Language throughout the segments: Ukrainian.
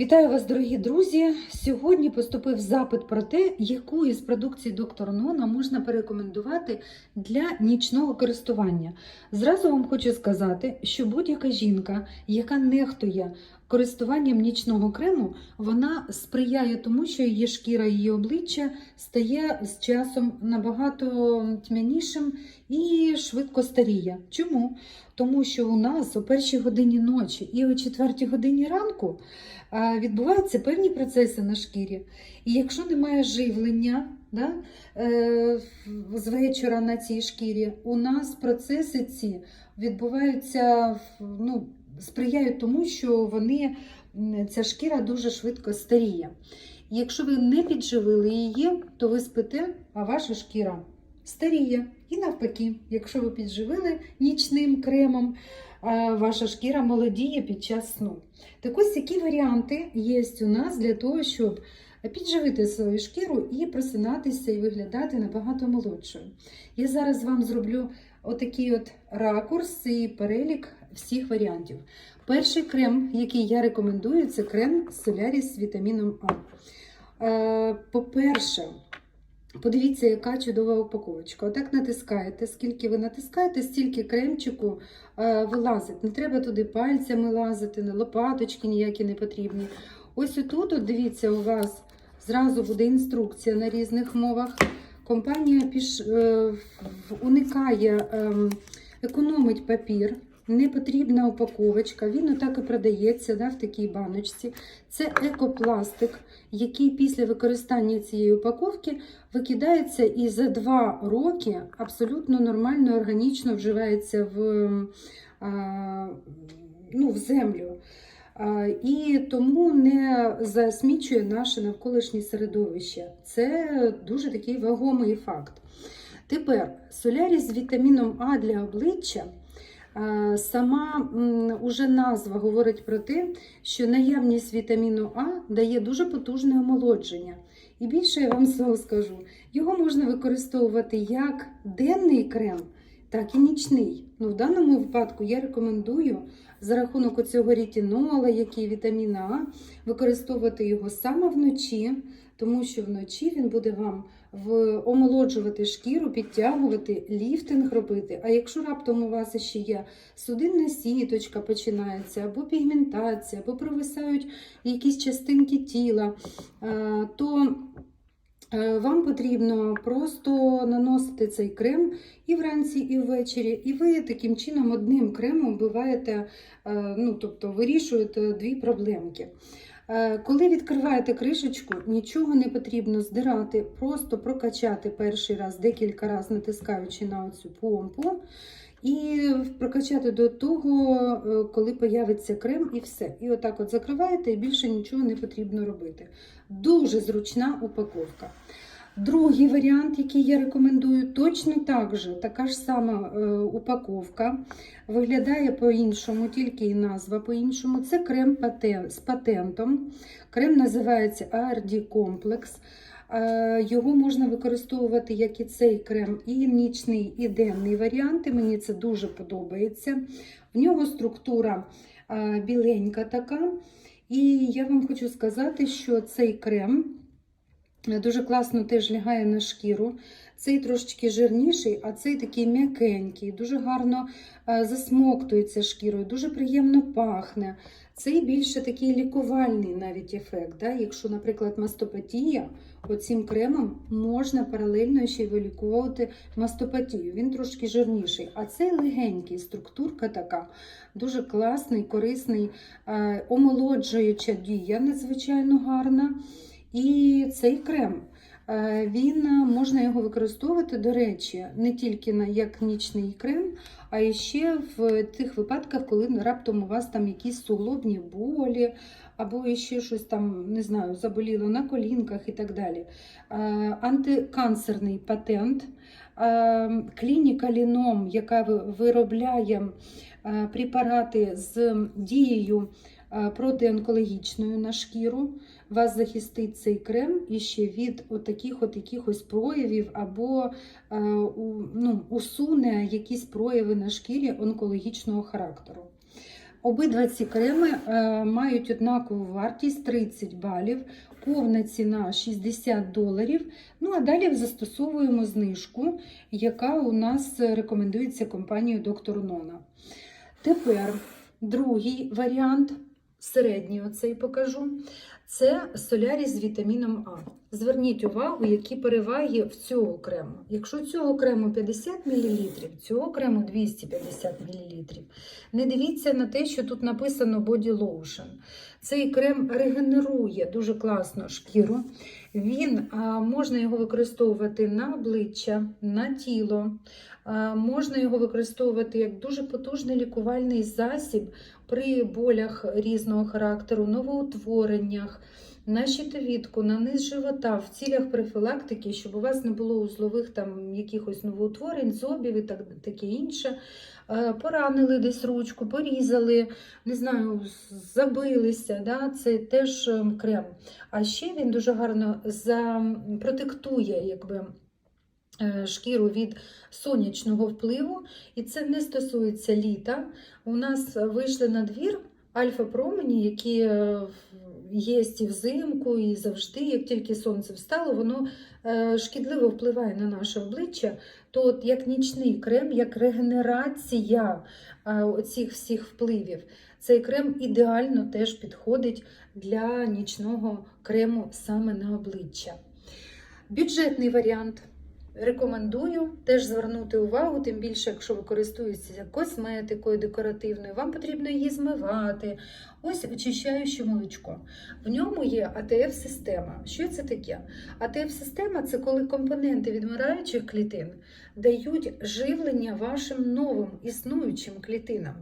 Вітаю вас, дорогі друзі! Сьогодні поступив запит про те, яку із продукції доктор Нона можна порекомендувати для нічного користування. Зразу вам хочу сказати, що будь-яка жінка, яка нехтує користуванням нічного крему, вона сприяє тому, що її шкіра, її обличчя стає з часом набагато тьмянішим і швидко старіє. Чому? Тому що у нас о першій годині ночі і о четвертій годині ранку відбуваються певні процеси на шкірі. І якщо немає живлення да, е, з вечора на цій шкірі, у нас процеси ці відбуваються, ну, сприяють тому, що вони, ця шкіра дуже швидко старіє. Якщо ви не підживили її, то ви спите, а ваша шкіра старіє. І навпаки, якщо ви підживили нічним кремом, ваша шкіра молодіє під час сну. Так ось які варіанти є у нас для того, щоб підживити свою шкіру і просинатися і виглядати набагато молодшою. Я зараз вам зроблю отакий от ракурс і перелік всіх варіантів. Перший крем, який я рекомендую, це крем Solaris з вітаміном А. Е, По-перше, Подивіться, яка чудова упаковочка. Отак натискаєте. Скільки ви натискаєте, стільки кремчику е, вилазить. Не треба туди пальцями лазити, не лопаточки ніякі не потрібні. Ось отут, от дивіться, у вас зразу буде інструкція на різних мовах. Компанія піш, е, уникає, ем, економить папір. Не потрібна упаковочка, він отак і продається да, в такій баночці. Це екопластик, який після використання цієї упаковки викидається і за два роки абсолютно нормально, органічно вживається в, а, ну, в землю. І тому не засмічує наше навколишнє середовище. Це дуже такий вагомий факт. Тепер соляріс з вітаміном А для обличчя. А, Сама уже назва говорить про те, що наявність вітаміну А дає дуже потужне омолодження. І більше я вам слово скажу, його можна використовувати як денний крем, так і нічний. Ну, в даному випадку я рекомендую за рахунок цього рітінола, який вітаміна А, використовувати його саме вночі, тому що вночі він буде вам в омолоджувати шкіру, підтягувати, ліфтинг робити. А якщо раптом у вас ще є судинна сіточка починається, або пігментація, або провисають якісь частинки тіла, е, то е, вам потрібно просто наносити цей крем і вранці, і ввечері, і ви таким чином одним кремом вбиваєте, е, ну, тобто вирішуєте дві проблемки. Е, Коли відкриваєте кришечку, нічого не потрібно здирати, просто прокачати перший раз, декілька разів натискаючи на оцю помпу. І прокачати до того, е, коли появиться крем, і все. І отак от закриваєте, і більше нічого не потрібно робити. Дуже зручна упаковка. Другий варіант, який я рекомендую, точно так же, така ж сама е, упаковка. Виглядає по-іншому, тільки і назва по-іншому. Це крем з патентом. Крем називається ARD Complex. Е, Його можна використовувати як і цей крем, і нічний, і денний варіанти. Мені це дуже подобається. В нього структура е, біленька така. І я вам хочу сказати, що цей крем дуже класно теж лягає на шкіру. Цей трошечки жирніший, а цей такий м'якенький, дуже гарно е, засмоктується шкірою, дуже приємно пахне. Цей більше такий лікувальний навіть ефект. Да? Якщо, наприклад, мастопатія, оцим кремом можна паралельно ще й вилікувати мастопатію. Він трошки жирніший, а цей легенький, структурка така, дуже класний, корисний, е, омолоджуюча дія, надзвичайно гарна. І цей крем. е, Він е, можна його використовувати, до речі, не тільки на як нічний крем, а ще в тих випадках, коли раптом у вас там якісь суглобні болі, або ще щось там, не знаю, заболіло на колінках і так далі. Е, Антиканцерний патент, клініка Ліном, яка виробляє препарати з дією протионкологічною на шкіру. Вас захистить цей крем і ще від от таких от якихось проявів або е, ну, усуне якісь прояви на шкірі онкологічного характеру. Обидва ці креми е, мають однакову вартість 30 балів, повна ціна 60 доларів. Ну а далі застосовуємо знижку, яка у нас рекомендується компанією Доктор Нона. Тепер другий варіант, середній оцей покажу. Це солярій з вітаміном А. Зверніть увагу, які переваги в цього крему. Якщо цього крему 50 мл, цього крему 250 мл. Не дивіться на те, що тут написано Body Lotion. Цей крем регенерує дуже класно шкіру. Він можна його використовувати на обличчя, на тіло. Можна його використовувати як дуже потужний лікувальний засіб при болях різного характеру, новоутвореннях, на щитовідку, на низ живота в цілях профілактики, щоб у вас не було узлових там якихось новоутворень, зобів і так, таке інше. Е, Поранили десь ручку, порізали, не знаю, забилися. Да? Це теж ем, крем. А ще він дуже гарно запротектує якби, шкіру від сонячного впливу, і це не стосується літа. У нас вийшли на двір альфа-промені, які е, є і взимку, і завжди, як тільки сонце встало, воно е, шкідливо впливає на наше обличчя. То от як нічний крем, як регенерація е, оцих всіх впливів, цей крем ідеально теж підходить для нічного крему саме на обличчя. Бюджетний варіант. Рекомендую теж звернути увагу, тим більше, якщо ви користуєтеся косметикою декоративною, вам потрібно її змивати. Ось очищаюче молочко. В ньому є АТФ-система. Що це таке? АТФ-система це коли компоненти відмираючих клітин дають живлення вашим новим існуючим клітинам.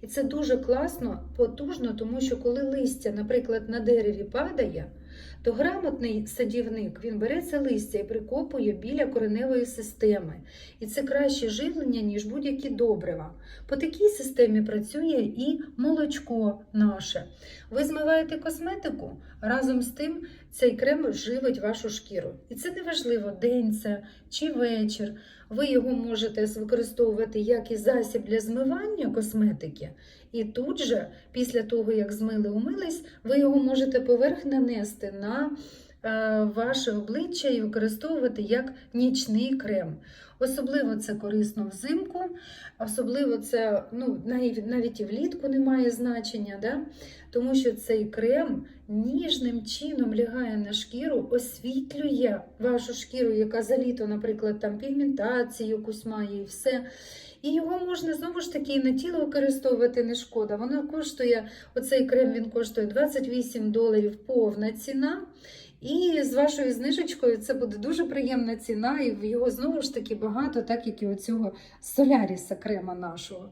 І це дуже класно, потужно, тому що коли листя, наприклад, на дереві падає, то грамотний садівник він бере це листя і прикопує біля кореневої системи. І це краще живлення, ніж будь-які добрива. По такій системі працює і молочко наше. Ви змиваєте косметику, разом з тим цей крем живить вашу шкіру. І це не важливо, день це чи вечір. Ви його можете використовувати як і засіб для змивання косметики. І тут же, після того, як змили, умились, ви його можете поверх нанести на е, ваше обличчя і використовувати як нічний крем. Особливо це корисно взимку, особливо це ну, навіть, навіть і влітку не має значення, да? тому що цей крем ніжним чином лягає на шкіру, освітлює вашу шкіру, яка за літо, наприклад, там пігментацію якусь має і все. І його можна знову ж таки і на тіло використовувати не шкода. Воно коштує, оцей крем він коштує 28 доларів повна ціна. І з вашою знижечкою це буде дуже приємна ціна, і його знову ж таки багато, так як і оцього соляріса крема нашого.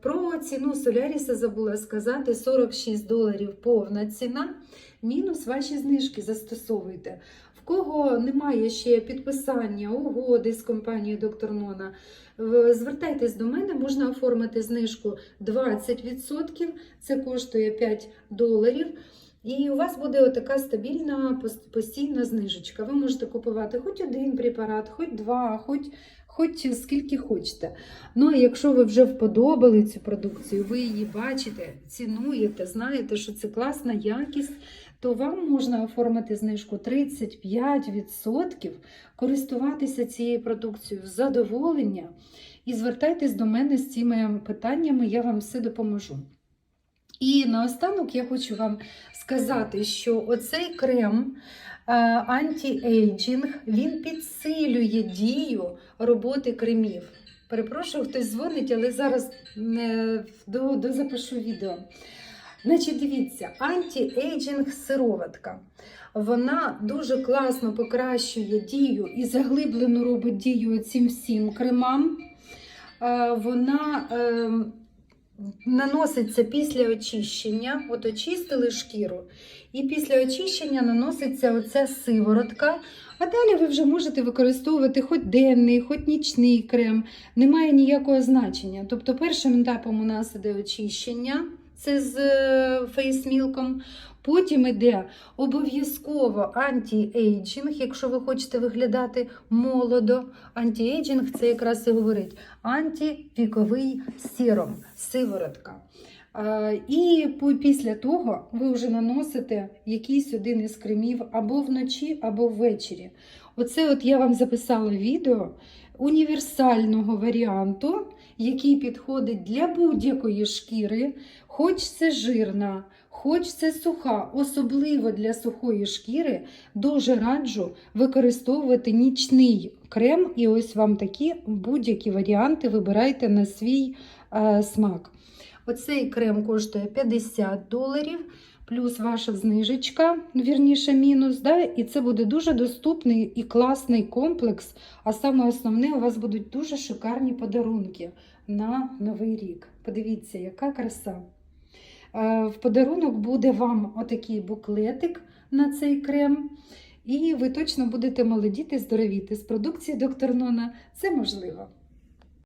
Про ціну соляріса забула сказати: 46 доларів повна ціна, мінус ваші знижки застосовуйте. В кого немає ще підписання, угоди з компанією Доктор Нона, звертайтесь до мене, можна оформити знижку 20%, це коштує 5 доларів. І у вас буде така стабільна постійна знижечка. Ви можете купувати хоч один препарат, хоч два, хоч, хоч скільки хочете. Ну а якщо ви вже вподобали цю продукцію, ви її бачите, цінуєте, знаєте, що це класна якість, то вам можна оформити знижку 35%, користуватися цією продукцією з задоволення і звертайтесь до мене з цими питаннями, я вам все допоможу. І наостанок я хочу вам сказати, що оцей крем е, анті-ейджінг він підсилює дію роботи кремів. Перепрошую, хтось дзвонить, але зараз не до, дозапишу відео. Значить, дивіться, анті-ейджінг сироватка. Вона дуже класно покращує дію і заглиблену робить дію цим всім кремам. Е, Вона ем, наноситься після очищення, от очистили шкіру, і після очищення наноситься оця сиворотка. А далі ви вже можете використовувати хоч денний, хоч нічний крем, немає ніякого значення. Тобто, першим етапом у нас іде очищення це з е, фейсмілком. Потім іде обов'язково антіейджинг, якщо ви хочете виглядати молодо. Антіейджинг це якраз і говорить антивіковий сіром, сиворотка. І після того ви вже наносите якийсь один із кремів або вночі, або ввечері. Оце от я вам записала відео універсального варіанту, який підходить для будь-якої шкіри, хоч це жирна, хоч це суха, особливо для сухої шкіри, дуже раджу використовувати нічний крем. І ось вам такі будь-які варіанти вибирайте на свій е, смак. Оцей крем коштує 50 доларів. Плюс ваша знижечка, вірніше мінус, да? і це буде дуже доступний і класний комплекс. А саме основне, у вас будуть дуже шикарні подарунки на Новий рік. Подивіться, яка краса. Е, В подарунок буде вам отакий буклетик на цей крем. І ви точно будете молодіти, здоровіти. З продукції доктор Нона це можливо.